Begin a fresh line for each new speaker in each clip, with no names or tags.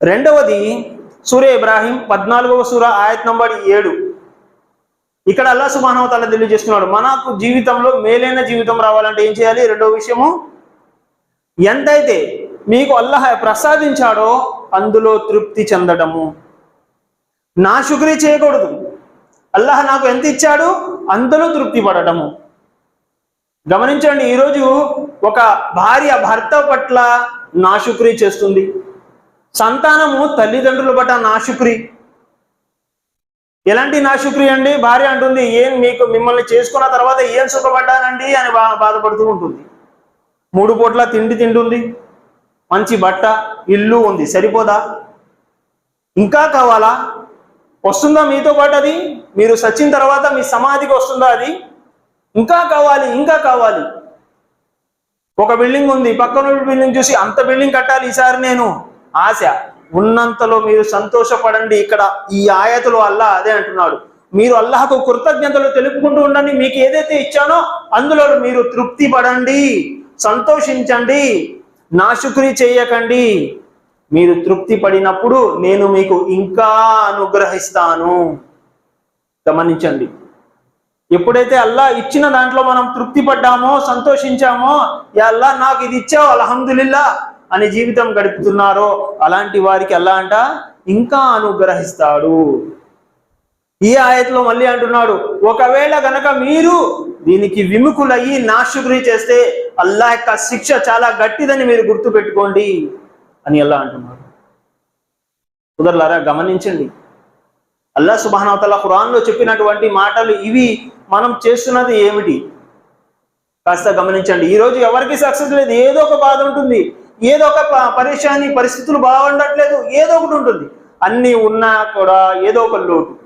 రెండవది సూర్య ఇబ్రాహీం పద్నాలుగవ సూర ఆయత్ నంబర్ ఏడు. ఇక్కడ అల్లా సుబానవతాల తెలియజేస్తున్నాడు మనకు జీవితంలో మేలైన జీవితం రావాలంటే ఏం చేయాలి? రెండవ విషయము ఎంతైతే మీకు అల్లాహ ప్రసాదించాడో అందులో తృప్తి చెందడము. నా శుక్రీ చేయకూడదు. అల్లాహ్ నాకు ఎంత ఇచ్చాడు అందులో తృప్తి పడటము గమనించండి ఈరోజు ఒక భార్య భర్త పట్ల నాశుక్రీ చేస్తుంది. సంతానము తల్లిదండ్రుల బట్ట నాశుక్రి ఎలాంటి నాశుక్రి అండి? భార్య అంటుంది ఏం మీకు మిమ్మల్ని చేసుకున్న తర్వాత ఏం సుఖపడ్డానండి? అని బా బాధపడుతూ ఉంటుంది. మూడు పూట్ల తిండి తింటుంది. మంచి బట్ట ఇల్లు ఉంది. సరిపోదా? ఇంకా కావాలా? వస్తుందా మీతో పాటు అది? మీరు సచ్చిన తర్వాత మీ సమాధికి వస్తుందా అది? ఇంకా కావాలి ఇంకా కావాలి. ఒక బిల్డింగ్ ఉంది. పక్కన బిల్డింగ్ చూసి అంత బిల్డింగ్ కట్టాలి ఈసారి నేను. ఆశ. ఉన్నంతలో మీరు సంతోషపడండి. ఇక్కడ ఈ ఆయతులు అల్లా అదే అంటున్నాడు. మీరు అల్లాహకు కృతజ్ఞతలు తెలుపుకుంటూ ఉండండి. మీకు ఏదైతే ఇచ్చానో అందులో మీరు తృప్తి పడండి సంతోషించండి. నాశుక్రి చేయకండి. మీరు తృప్తి పడినప్పుడు నేను మీకు ఇంకా అనుగ్రహిస్తాను. గమనించండి. ఎప్పుడైతే అల్లా ఇచ్చిన దాంట్లో మనం తృప్తి పడ్డామో సంతోషించామో అల్లా నాకు ఇది ఇచ్చావు అల్హమ్దులిల్లా అని జీవితం గడుపుతున్నారో అలాంటి వారికి అల్లా అంట ఇంకా అనుగ్రహిస్తాడు. ఈ ఆయతలో మళ్ళీ అంటున్నాడు ఒకవేళ గనక మీరు దీనికి విముఖులయ్యి నాశుకుని చేస్తే అల్లా యొక్క శిక్ష చాలా గట్టిదని మీరు గుర్తు పెట్టుకోండి అని అల్లా అంటున్నాడు. కుదరలారా గమనించండి. అల్లా సుబానవతల ఖురాన్లో చెప్పినటువంటి మాటలు ఇవి మనం చేస్తున్నది ఏమిటి? కాస్త గమనించండి. ఈ రోజు ఎవరికి సక్సెస్ లేదు? ఏదో ఒక బాధ ఉంటుంది. ఏదో ఒక ప- పరేషాని పరిస్థితులు బాగుండట్లేదు ఏదో ఒకటి ఉంటుంది. అన్ని ఉన్నా కూడా ఏదో ఒక లోటు.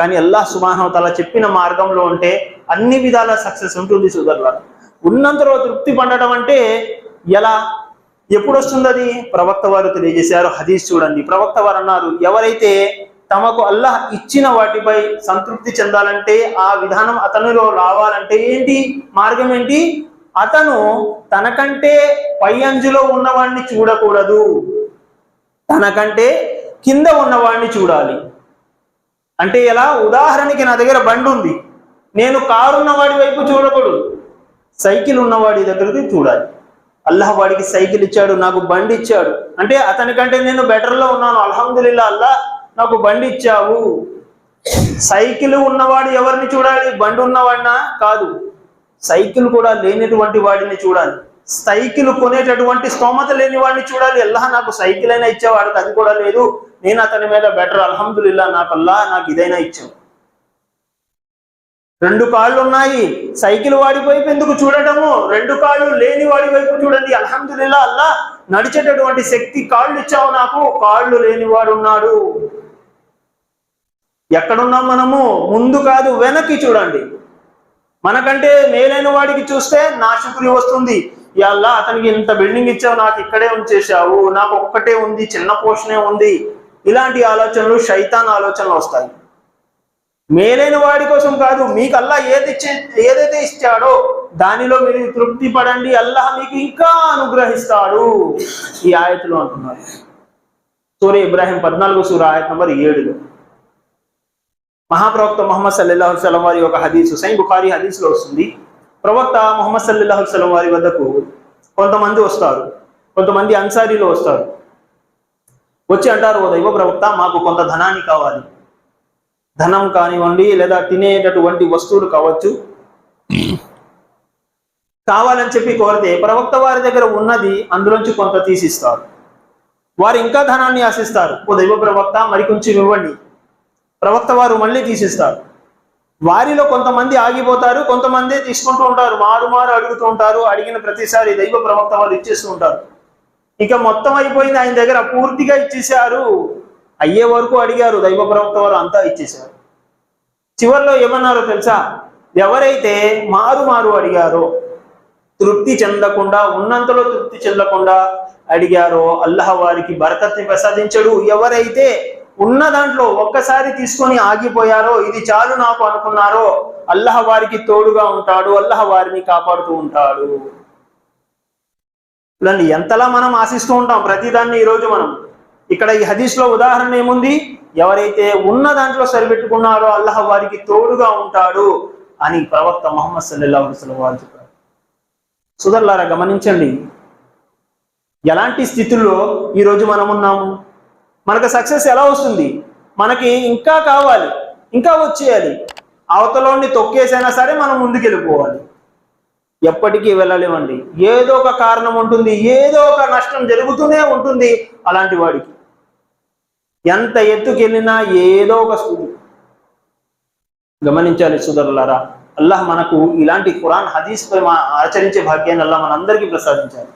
కానీ అల్లా సుబానవతల చెప్పిన మార్గంలో ఉంటే అన్ని విధాల సక్సెస్ ఉంటుంది సుదర్లా ఉన్నంతలో తృప్తి పొందడం అంటే ఎలా? ఎప్పుడు వస్తుంది అది? ప్రవక్త వారు తెలియజేశారు హదీస్ చూడండి. ప్రవక్త వారు అన్నారు ఎవరైతే తమకు అల్లాహ్ ఇచ్చిన వాటిపై సంతృప్తి చెందాలంటే ఆ విధానం అతనిలో రావాలంటే ఏంటి? మార్గం ఏంటి? అతను తనకంటే పై అంజులో ఉన్నవాడిని చూడకూడదు. తనకంటే కింద ఉన్నవాడిని చూడాలి. అంటే ఎలా? ఉదాహరణకి నా దగ్గర బండి ఉంది. నేను కారు ఉన్నవాడి వైపు చూడకూడదు. సైకిల్ ఉన్నవాడి దగ్గరికి చూడాలి. అల్లాహ్ వాడికి సైకిల్ ఇచ్చాడు నాకు బండి ఇచ్చాడు. అంటే అతనికంటే నేను బెటర్లో ఉన్నాను. అల్హమ్దుల్లా అల్లా నాకు బండి ఇచ్చావు. సైకిల్ ఉన్నవాడు ఎవరిని చూడాలి? బండి ఉన్నవాడినా? కాదు. సైకిల్ కూడా లేనటువంటి వాడిని చూడాలి. సైకిల్ కొనేటటువంటి స్తోమత లేని వాడిని చూడాలి. అల్లాహ్ నాకు సైకిల్ అయినా ఇచ్చేవాడు అది కూడా లేదు. నేను అతని మీద బెటర్ అల్హమ్దుల్లా నాకు నాకు ఇదైనా ఇచ్చాను రెండు కాళ్ళు ఉన్నాయి. సైకిల్ వాడి వైపు ఎందుకు చూడటము? రెండు కాళ్ళు లేని వాడి వైపు చూడండి. అల్హమ్దుల్లా అల్లా నడిచేటటువంటి శక్తి కాళ్ళు ఇచ్చావు నాకు. కాళ్ళు లేని వాడు ఉన్నాడు. ఎక్కడున్నాం మనము? ముందు కాదు వెనక్కి చూడండి. మనకంటే మేలైన వాడికి చూస్తే నాశకుని వస్తుంది. యల్లా అతనికి ఇంత బిల్డింగ్ ఇచ్చావు నాకు ఇక్కడే ఉంచేశావు నాకు ఒక్కటే ఉంది చిన్న పోషనే ఉంది. ఇలాంటి ఆలోచనలు శైతాన్ ఆలోచనలు వస్తాయి. మేలైన వాడి కోసం కాదు మీకు అల్లా ఏది ఇచ్చే ఏదైతే ఇచ్చాడో దానిలో మీరు తృప్తి పడండి అల్లాహ్ మీకు ఇంకా అనుగ్రహిస్తాడు. ఈ ఆయతలో అంటున్నారు. సూర్య ఇబ్రాహిం పద్నాలుగు సూర్య ఆయత్ నంబర్ ఏడులో. మహాప్రవక్త మొహమ్మద్ సల్లాహు సలం వారి ఒక హదీసు సై బుఖారి హదీస్లో వస్తుంది. ప్రవక్త మొహమ్మద్ సల్లాహు సలం వారి వద్దకు కొంతమంది వస్తారు. కొంతమంది అన్సారీలో వస్తారు. వచ్చి అంటారు ఓ దైవ ప్రవక్త మాకు కొంత ధనాన్ని కావాలి. ధనం కానివ్వండి లేదా తినేటటువంటి వస్తువులు కావచ్చు. కావాలని చెప్పి కోరితే ప్రవక్త వారి దగ్గర ఉన్నది అందులోంచి కొంత తీసిస్తారు. వారు ఇంకా ధనాన్ని ఆశిస్తారు. ఓ దైవ ప్రవక్త మరి కొంచెం ఇవ్వండి. ప్రవక్త వారు మళ్ళీ తీసిస్తారు. వారిలో కొంతమంది ఆగిపోతారు కొంతమంది తీసుకుంటూ ఉంటారు మారు మారు అడుగుతూ ఉంటారు అడిగిన ప్రతిసారి దైవ ప్రవక్త వారు ఇచ్చేస్తూ ఉంటారు. ఇక మొత్తం అయిపోయింది ఆయన దగ్గర పూర్తిగా ఇచ్చేశారు. అయ్యే వరకు అడిగారు దైవ ప్రవక్త వారు అంతా ఇచ్చేశారు. చివరిలో ఏమన్నారో తెలుసా? ఎవరైతే మారు మారు అడిగారో తృప్తి చెందకుండా ఉన్నంతలో తృప్తి చెందకుండా అడిగారో అల్లహ వారికి బరకత్ని ప్రసాదించడు. ఎవరైతే ఉన్న దాంట్లో ఒక్కసారి తీసుకొని ఆగిపోయారో ఇది చాలు నాకు అనుకున్నారో అల్లహ వారికి తోడుగా ఉంటాడు అల్లహ వారిని కాపాడుతూ ఉంటాడు. చూడండి ఎంతలా మనం ఆశిస్తూ ఉంటాం ప్రతిదాన్ని ఈరోజు మనం. ఇక్కడ ఈ హదీస్లో ఉదాహరణ ఏముంది? ఎవరైతే ఉన్న దాంట్లో సరిపెట్టుకున్నారో అల్లహ వారికి తోడుగా ఉంటాడు అని ప్రవక్త మొహమ్మద్ సల్లల్లా అలైహి వారు చెప్పారు. సుదర్లారా గమనించండి. ఎలాంటి స్థితుల్లో ఈరోజు మనం ఉన్నాము? మనకు సక్సెస్ ఎలా వస్తుంది? మనకి ఇంకా కావాలి ఇంకా వచ్చేయాలి. అవతలోని తొక్కేసైనా సరే మనం ముందుకెళ్ళిపోవాలి. ఎప్పటికీ వెళ్ళలేమండి. ఏదో ఒక కారణం ఉంటుంది ఏదో ఒక నష్టం జరుగుతూనే ఉంటుంది అలాంటి వాడికి. ఎంత ఎత్తుకెళ్ళినా ఏదో ఒక స్థుతి. గమనించాలి సుదరులారా అల్లాహ్ మనకు ఇలాంటి ఖురాన్ హదీస్ పై ఆచరించే భాగ్యాన్ని అల్లా మనందరికీ ప్రసాదించాలి